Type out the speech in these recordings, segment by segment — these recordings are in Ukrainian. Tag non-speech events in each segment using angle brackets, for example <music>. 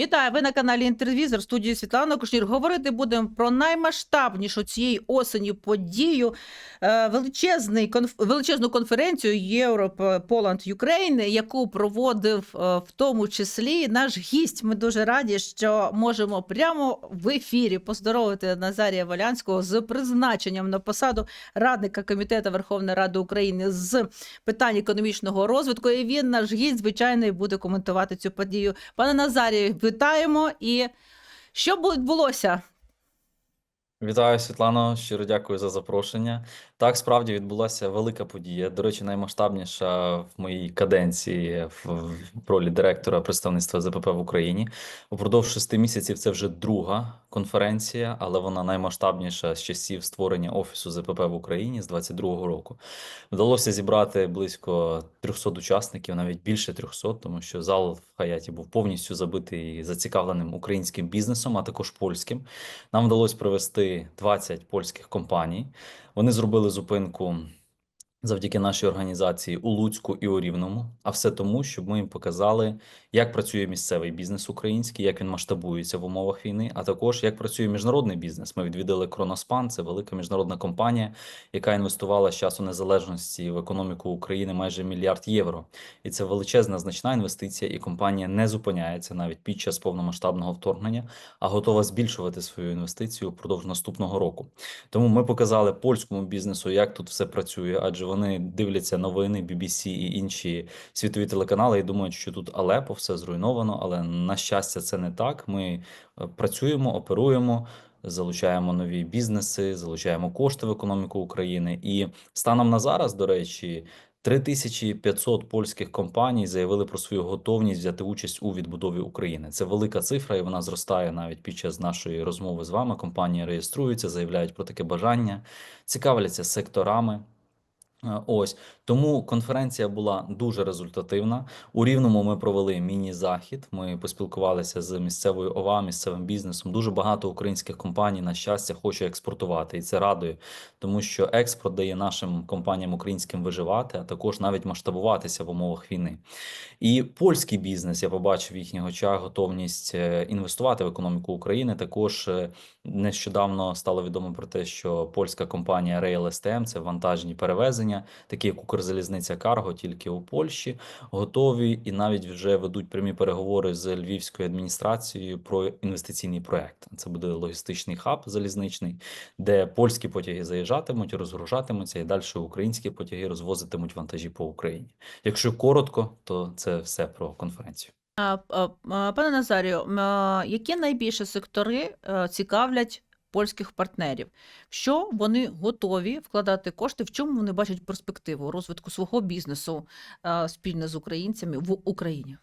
Вітаю! Ви на каналі Інтервізор, студії Світлана Кушнір. Говорити будемо про наймасштабнішу цієї осені подію, е, величезний конф... величезну конференцію Europe Poland Ukraine, яку проводив е, в тому числі наш гість. Ми дуже раді, що можемо прямо в ефірі поздоровити Назарія Волянського з призначенням на посаду радника комітету Верховної Ради України з питань економічного розвитку. І він наш гість, звичайно, буде коментувати цю подію. Пане Назарію, вітаємо. І що відбулося? Вітаю, Світлано. Щиро дякую за запрошення. Так, справді відбулася велика подія. До речі, наймасштабніша в моїй каденції в ролі директора представництва ЗПП в Україні. Упродовж шести місяців це вже друга конференція, але вона наймасштабніша з часів створення офісу ЗПП в Україні з 22-го року. Вдалося зібрати близько 300 учасників, навіть більше 300, тому що зал в Хаяті був повністю забитий зацікавленим українським бізнесом, а також польським. Нам вдалося привести 20 польських компаній. Вони зробили зупинку завдяки нашій організації у Луцьку і у Рівному. А все тому, щоб ми їм показали, як працює місцевий бізнес український, як він масштабується в умовах війни, а також як працює міжнародний бізнес. Ми відвідали Кроноспан, це велика міжнародна компанія, яка інвестувала з часу незалежності в економіку України майже мільярд євро. І це величезна значна інвестиція, і компанія не зупиняється навіть під час повномасштабного вторгнення, а готова збільшувати свою інвестицію впродовж наступного року. Тому ми показали польському бізнесу, як тут все працює, адже вони дивляться новини, BBC і інші світові телеканали і думають, що тут Алепо все зруйновано. Але на щастя, це не так. Ми е, працюємо, оперуємо. Залучаємо нові бізнеси, залучаємо кошти в економіку України. І станом на зараз, до речі, 3500 польських компаній заявили про свою готовність взяти участь у відбудові України. Це велика цифра, і вона зростає навіть під час нашої розмови з вами. Компанії реєструються, заявляють про таке бажання, цікавляться секторами. Е, Ось тому конференція була дуже результативна. У Рівному ми провели міні-захід. Ми поспілкувалися з місцевою ОВА, місцевим бізнесом. Дуже багато українських компаній на щастя хоче експортувати, і це радує, тому що експорт дає нашим компаніям українським виживати, а також навіть масштабуватися в умовах війни. І польський бізнес я побачив в їхніх очах готовність е, інвестувати в економіку України. Також е, нещодавно стало відомо про те, що польська компанія Rail STM, це вантажні перевезення, такі як Укрзалізниця Карго, тільки у Польщі, готові і навіть вже ведуть прямі переговори з львівською адміністрацією про інвестиційний проект. Це буде логістичний хаб залізничний, де польські потяги заїжджатимуть, розгружатимуться, і далі українські потяги розвозитимуть вантажі по Україні. Якщо коротко, то це все про конференцію. Пане Назарію, які найбільше сектори е, цікавлять польських партнерів? Що вони готові вкладати кошти? В чому вони бачать перспективу розвитку свого бізнесу е, спільно з українцями в Україні?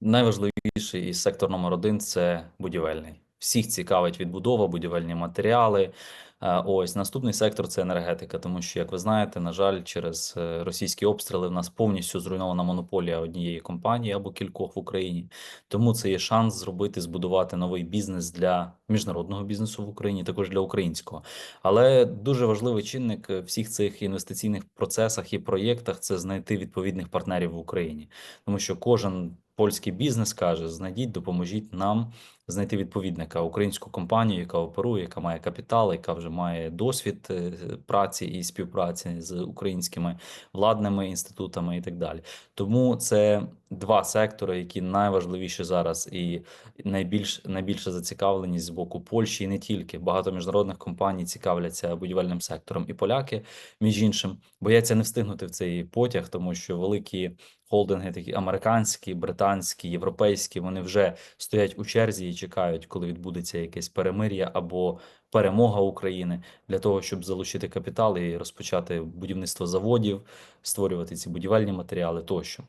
Найважливіший і сектор номер один це будівельний. Всіх цікавить відбудова, будівельні матеріали. Е, Ось наступний сектор це енергетика, тому що, як ви знаєте, на жаль, через е, російські обстріли в нас повністю зруйнована монополія однієї компанії або кількох в Україні. Тому це є шанс зробити, збудувати новий бізнес для міжнародного бізнесу в Україні, також для українського. Але дуже важливий чинник е, всіх цих інвестиційних процесах і проєктах це знайти відповідних партнерів в Україні, тому що кожен польський бізнес каже: знайдіть, допоможіть нам знайти відповідника, українську компанію, яка оперує, яка має капітал, яка вже має досвід е, праці і співпраці з українськими владними інститутами і так далі. Тому це два сектори, які найважливіші зараз, і найбільш найбільша зацікавленість з боку Польщі, і не тільки багато міжнародних компаній цікавляться будівельним сектором, і поляки, між іншим, бояться не встигнути в цей потяг, тому що великі холдинги, такі американські, британські, європейські, вони вже стоять у черзі чекають, коли відбудеться якесь перемир'я або перемога України для того, щоб залучити капітал і розпочати будівництво заводів, створювати ці будівельні матеріали тощо.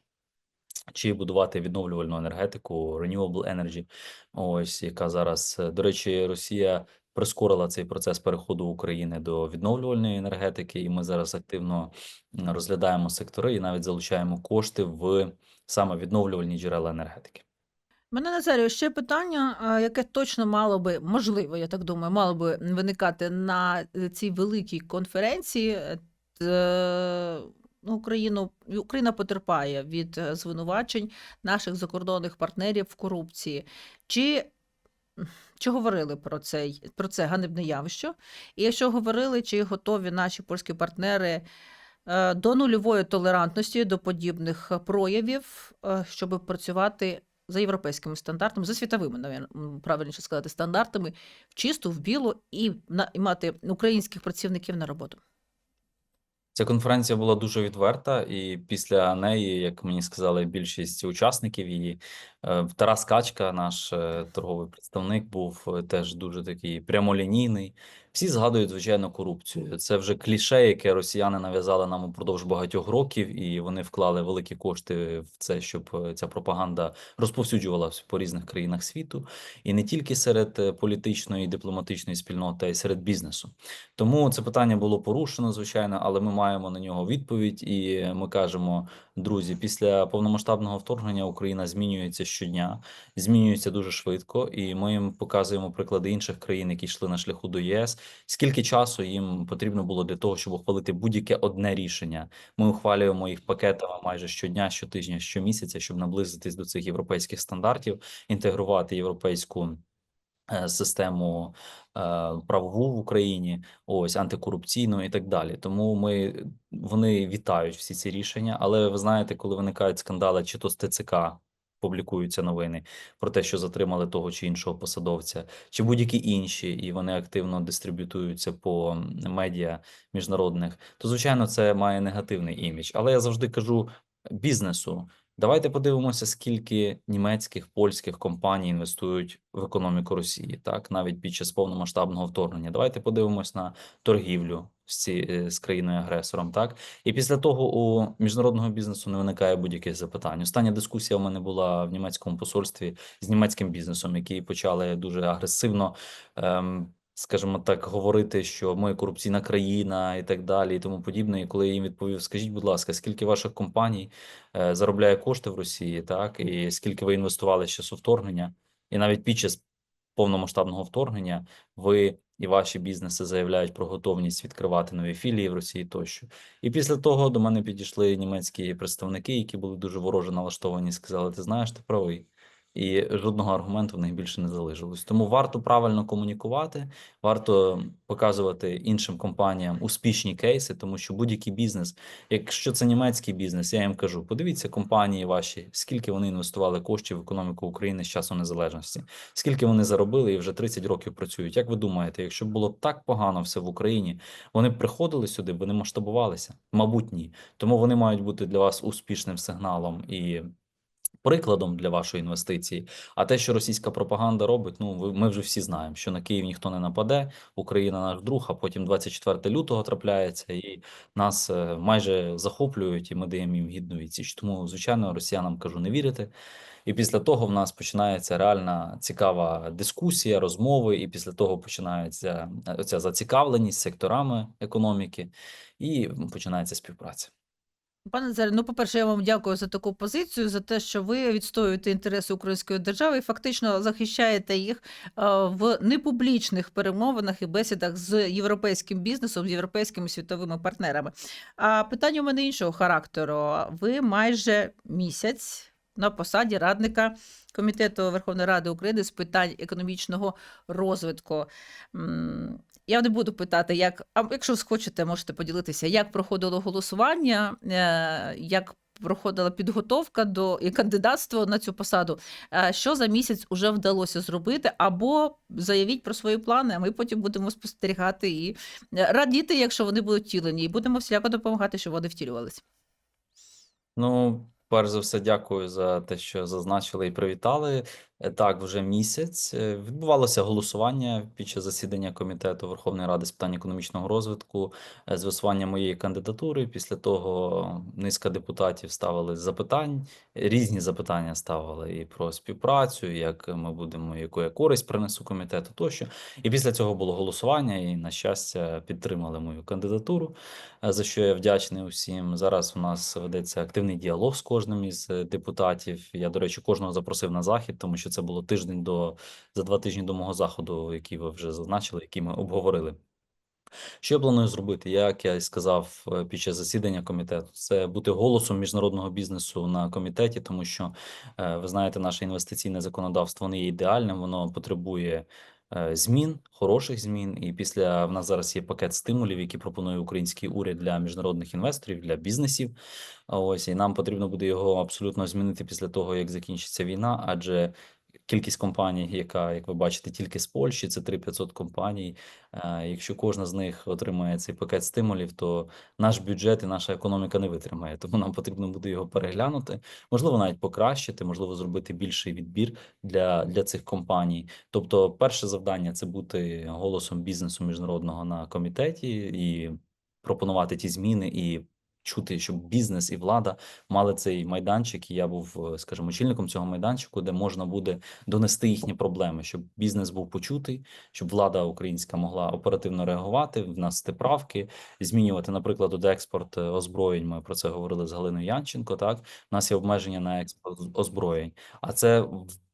Чи будувати відновлювальну енергетику, renewable energy, ось яка зараз, е, до речі, Росія прискорила цей процес переходу України до відновлювальної енергетики, і ми зараз активно розглядаємо сектори і навіть залучаємо кошти в саме відновлювальні джерела енергетики. Мене Назарію, ще питання, яке точно мало би, можливо, я так думаю, мало би виникати на е, цій великій конференції. Е, ну, Україну Україна потерпає від е, звинувачень наших закордонних партнерів в корупції. Чи, чи говорили про це, про це ганебне явище? І якщо говорили, чи готові наші польські партнери е, до нульової толерантності до подібних проявів, е, щоб працювати за європейськими стандартами, за світовими, навіть, правильніше сказати, стандартами, в чисту, в білу і, на, і мати українських працівників на роботу? Ця конференція була дуже відверта, і після неї, як мені сказали, більшість учасників її, е, Тарас Качка, наш е, торговий представник, був е, теж дуже такий прямолінійний. Всі згадують, звичайно, корупцію. Це вже кліше, яке росіяни нав'язали нам упродовж багатьох років, і вони вклали великі кошти в це, щоб е, ця пропаганда розповсюджувалася по різних країнах світу, і не тільки серед е, політичної і дипломатичної спільноти, а й серед бізнесу. Тому це питання було порушено, звичайно, але ми маємо на нього відповідь, і ми кажемо, друзі, після повномасштабного вторгнення Україна змінюється щодня, змінюється дуже швидко, і ми їм показуємо приклади інших країн, які йшли на шляху до ЄС. Скільки часу їм потрібно було для того, щоб ухвалити будь-яке одне рішення? Ми ухвалюємо їх пакетами майже щодня, щотижня, щомісяця, щоб наблизитись до цих європейських стандартів, інтегрувати європейську систему е, правову в Україні, ось антикорупційну і так далі. Тому ми вони вітають всі ці рішення. Але ви знаєте, коли виникають скандали, чи то з ТЦК публікуються новини про те, що затримали того чи іншого посадовця, чи будь-які інші, і вони активно дистриб'ютуються по медіа міжнародних, то звичайно це має негативний імідж. Але я завжди кажу бізнесу. Давайте подивимося, скільки німецьких польських компаній інвестують в економіку Росії, так навіть під час повномасштабного вторгнення. Давайте подивимось на торгівлю з ці е, з країною агресором. Так і після того у міжнародного бізнесу не виникає будь-яких запитань. Остання дискусія у мене була в німецькому посольстві з німецьким бізнесом, які почали дуже агресивно. Ем, скажімо так, говорити, що ми корупційна країна і так далі, і тому подібне. І коли я їм відповів, скажіть, будь ласка, скільки ваших компаній е, заробляє кошти в Росії, так і скільки ви інвестували з часу вторгнення, і навіть під час повномасштабного вторгнення ви і ваші бізнеси заявляють про готовність відкривати нові філії в Росії тощо. І після того до мене підійшли німецькі представники, які були дуже вороже налаштовані, сказали: Ти знаєш, ти правий. І жодного аргументу в них більше не залишилось. Тому варто правильно комунікувати, варто показувати іншим компаніям успішні кейси, тому що будь-який бізнес, якщо це німецький бізнес, я їм кажу: подивіться компанії ваші, скільки вони інвестували коштів в економіку України з часу незалежності, скільки вони заробили і вже 30 років працюють. Як ви думаєте, якщо було так погано все в Україні, вони б приходили сюди, вони масштабувалися? Мабуть, ні. Тому вони мають бути для вас успішним сигналом і прикладом для вашої інвестиції. А те, що російська пропаганда робить, ну ми вже всі знаємо, що на Київ ніхто не нападе, Україна наш друг. А потім 24 лютого трапляється, і нас е, майже захоплюють, і ми даємо їм гідну відсіч. Тому, звичайно, росіянам кажу, не вірити. І після того в нас починається реальна цікава дискусія, розмови, і після того починається е, оця зацікавленість секторами економіки, і починається співпраця. Пане Назарі, ну, по-перше, я вам дякую за таку позицію, за те, що ви відстоюєте інтереси української держави і фактично захищаєте їх в непублічних перемовинах і бесідах з європейським бізнесом, з європейськими світовими партнерами. А питання у мене іншого характеру. Ви майже місяць на посаді радника Комітету Верховної Ради України з питань економічного розвитку. Я не буду питати, як, а якщо схочете, можете поділитися, як проходило голосування, е, як проходила підготовка до і кандидатство на цю посаду. Е, Що за місяць вже вдалося зробити, або заявіть про свої плани, а ми потім будемо спостерігати і е, радіти, якщо вони будуть втілені, і будемо всіляко допомагати, щоб вони втілювалися. Ну, перш за все, дякую за те, що зазначили і привітали. Е, Так, вже місяць е, відбувалося голосування під час засідання комітету Верховної Ради з питань економічного розвитку е, з висування моєї кандидатури. Після того низка депутатів ставили запитань, різні запитання ставили і про співпрацю, як ми будемо, яку я користь принесу комітету тощо. І після цього було голосування, і на щастя підтримали мою кандидатуру, за що я вдячний усім. Зараз у нас ведеться активний діалог з кожним із депутатів. Я, до речі, кожного запросив на захід, тому що це було тиждень до за два тижні до мого заходу, який ви вже зазначили, який ми обговорили. Що я планую зробити? Як я й сказав е, під час засідання комітету, це бути голосом міжнародного бізнесу на комітеті, тому що е, ви знаєте, наше інвестиційне законодавство не є ідеальним, воно потребує е, змін, хороших змін. І після в нас зараз є пакет стимулів, які пропонує український уряд для міжнародних інвесторів, для бізнесів. Ось і нам потрібно буде його абсолютно змінити після того, як закінчиться війна, адже. Кількість компаній, яка, як ви бачите, тільки з Польщі, це 3500 компаній. Е, Якщо кожна з них отримає цей пакет стимулів, то наш бюджет і наша економіка не витримає. Тому нам потрібно буде його переглянути, можливо, навіть покращити, можливо, зробити більший відбір для, для цих компаній. Тобто, перше завдання це бути голосом бізнесу міжнародного на комітеті і пропонувати ті зміни і. Чути, щоб бізнес і влада мали цей майданчик, і я був, е, скажімо, очільником цього майданчику, де можна буде донести їхні проблеми, щоб бізнес був почутий, щоб влада українська могла оперативно реагувати, внести правки, змінювати, наприклад, от експорт е, озброєнь. Ми про це говорили з Галиною Янченко. Так, у нас є обмеження на експорт озброєнь, а це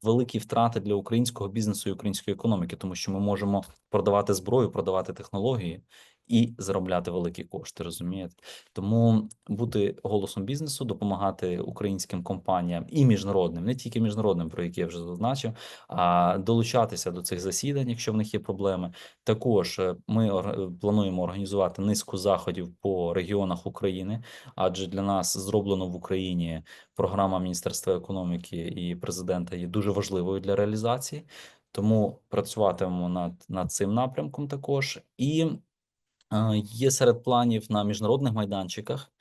великі втрати для українського бізнесу і української економіки, тому що ми можемо продавати зброю, продавати технології. І заробляти великі кошти, розумієте? Тому бути голосом бізнесу, допомагати українським компаніям і міжнародним, не тільки міжнародним, про які я вже зазначив, а долучатися до цих засідань, якщо в них є проблеми. Також е, ми плануємо організувати низку заходів по регіонах України, адже для нас зроблено в Україні програма Міністерства економіки і президента є дуже важливою для реалізації. Тому працюватимемо над, над цим напрямком також і. Є серед планів на міжнародних майданчиках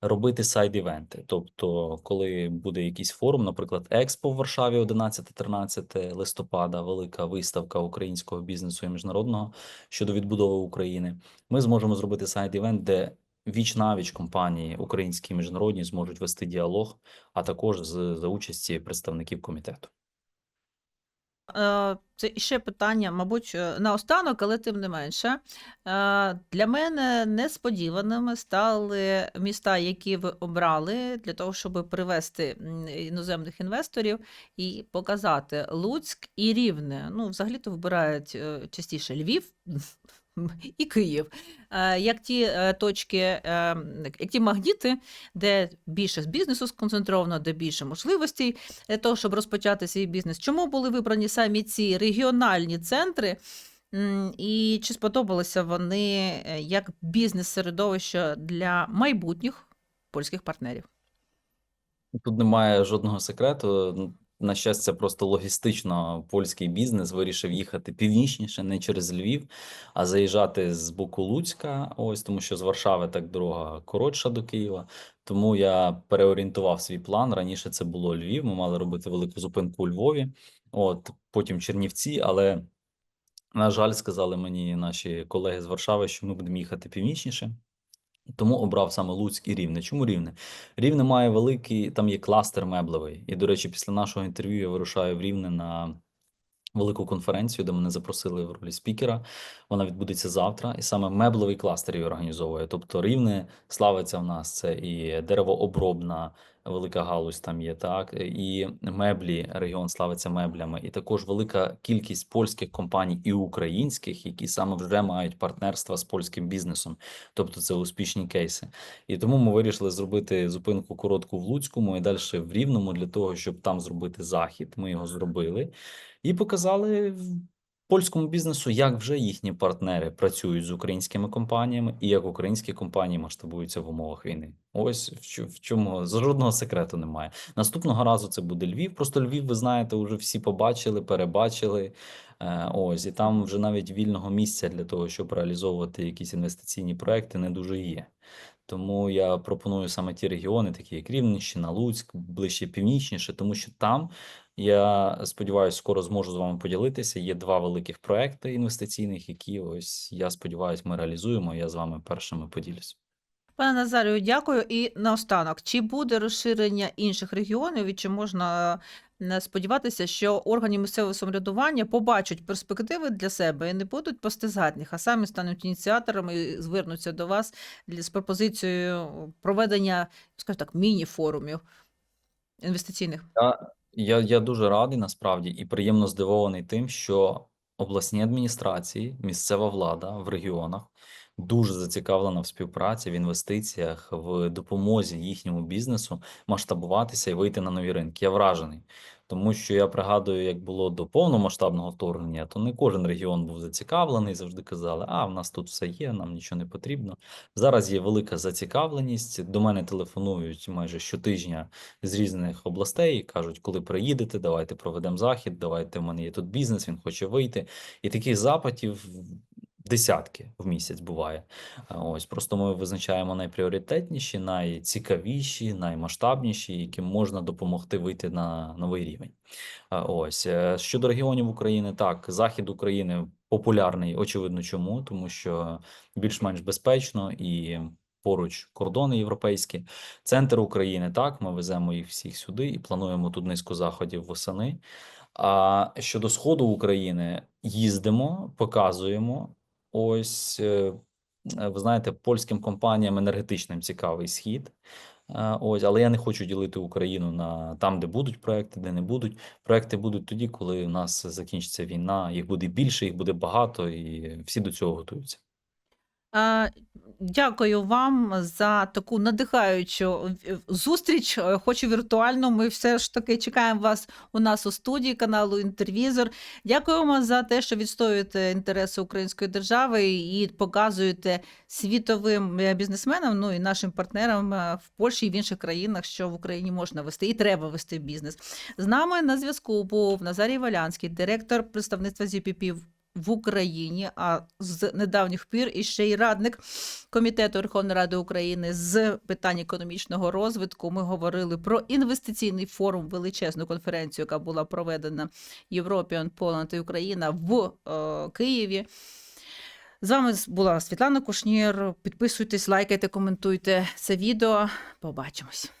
робити сайд-івенти. Тобто, коли буде якийсь форум, наприклад, Експо в Варшаві 11-13 листопада, велика виставка українського бізнесу і міжнародного щодо відбудови України, ми зможемо зробити сайд-івент, де віч навіч компанії українські і міжнародні зможуть вести діалог, а також з за участі представників комітету. Е, Це ще питання, мабуть, е, наостанок, але тим не менше. Е, Для мене несподіваними стали міста, які ви обрали для того, щоб привести іноземних інвесторів і показати Луцьк і Рівне. Ну, взагалі-то вибирають е, частіше Львів. <laughs> І Київ, Е, як ті е, точки, е, як ті магніти, де більше бізнесу сконцентровано, де більше можливостей для того, щоб розпочати свій бізнес. Чому були вибрані самі ці регіональні центри? І чи сподобалися вони як бізнес-середовище для майбутніх польських партнерів? Тут немає жодного секрету. На щастя, просто логістично польський бізнес вирішив їхати північніше, не через Львів, а заїжджати з боку Луцька. Ось тому, що з Варшави так дорога коротша до Києва. Тому я переорієнтував свій план. Раніше це було Львів. Ми мали робити велику зупинку у Львові, от потім Чернівці, але на жаль, сказали мені наші колеги з Варшави, що ми будемо їхати північніше. Тому обрав саме Луцьк і Рівне. Чому Рівне? Рівне має великий, там є кластер меблевий. І, до речі, після нашого інтерв'ю я вирушаю в Рівне на велику конференцію, де мене запросили в ролі спікера. Вона відбудеться завтра, і саме меблевий кластер її організовує. Тобто Рівне славиться в нас. Це і деревообробна велика галузь там є, так і меблі. Регіон славиться меблями, і також велика кількість польських компаній і українських, які саме вже мають партнерства з польським бізнесом. Тобто це успішні кейси. І тому ми вирішили зробити зупинку коротку в Луцькому і далі в Рівному для того, щоб там зробити захід. Ми його зробили і показали польському бізнесу, як вже їхні партнери працюють з українськими компаніями, і як українські компанії масштабуються в умовах війни. Ось в чому з жодного секрету немає. Наступного разу це буде Львів. Просто Львів, ви знаєте, вже всі побачили, перебачили. Е, Ось і там вже навіть вільного місця для того, щоб реалізовувати якісь інвестиційні проекти, не дуже є. Тому я пропоную саме ті регіони, такі як Рівненщина, Луцьк, ближче північніше, тому що там я сподіваюся, скоро зможу з вами поділитися. Є два великих проекти інвестиційних, які ось я сподіваюся, ми реалізуємо. Я з вами першими поділюсь. Пане Назарію, дякую. І наостанок, чи буде розширення інших регіонів, і чи можна е, сподіватися, що органи місцевого самоврядування побачать перспективи для себе і не будуть постизати, а самі стануть ініціаторами і звернуться до вас для, з пропозицією проведення, скажімо так, міні-форумів інвестиційних? Я, я, я дуже радий насправді і приємно здивований тим, що обласні адміністрації, місцева влада в регіонах дуже зацікавлена в співпраці, в інвестиціях, в допомозі їхньому бізнесу масштабуватися і вийти на нові ринки. Я вражений. Тому що я пригадую, як було до повномасштабного вторгнення, то не кожен регіон був зацікавлений, завжди казали, а в нас тут все є, нам нічого не потрібно. Зараз є велика зацікавленість. До мене телефонують майже щотижня з різних областей, кажуть, коли приїдете, давайте проведемо захід, давайте в мене є тут бізнес, він хоче вийти. І таких запитів десятки в місяць буває. Ось просто ми визначаємо найпріоритетніші, найцікавіші, наймасштабніші, яким можна допомогти вийти на новий рівень. Ось е, щодо регіонів України, так, захід України популярний, очевидно, чому, тому що більш-менш безпечно і поруч кордони європейські. Центр України, так, ми веземо їх всіх сюди і плануємо тут низку заходів восени. А щодо сходу України, їздимо, показуємо. Ось, е, е, ви знаєте, польським компаніям енергетичним цікавий схід. Е, Ось, але я не хочу ділити Україну на там, де будуть проекти, де не будуть. Проекти будуть тоді, коли у нас закінчиться війна. Їх буде більше, їх буде багато, і всі до цього готуються. Е, Дякую вам за таку надихаючу в- зустріч, е, хоч і віртуально. Ми все ж таки чекаємо вас у нас у студії каналу Інтервізор. Дякуємо за те, що відстоюєте інтереси української держави і показуєте світовим е, бізнесменам, ну і нашим партнерам е, в Польщі і в інших країнах, що в Україні можна вести і треба вести бізнес. З нами на зв'язку був Назарій Валянський, директор представництва ZPP в Україні, а з недавніх пір і ще й радник Комітету Верховної Ради України з питань економічного розвитку. Ми говорили про інвестиційний форум, величезну конференцію, яка була проведена European Poland і Україна в е, Києві. З вами була Світлана Кушнір. Підписуйтесь, лайкайте, коментуйте це відео. Побачимось.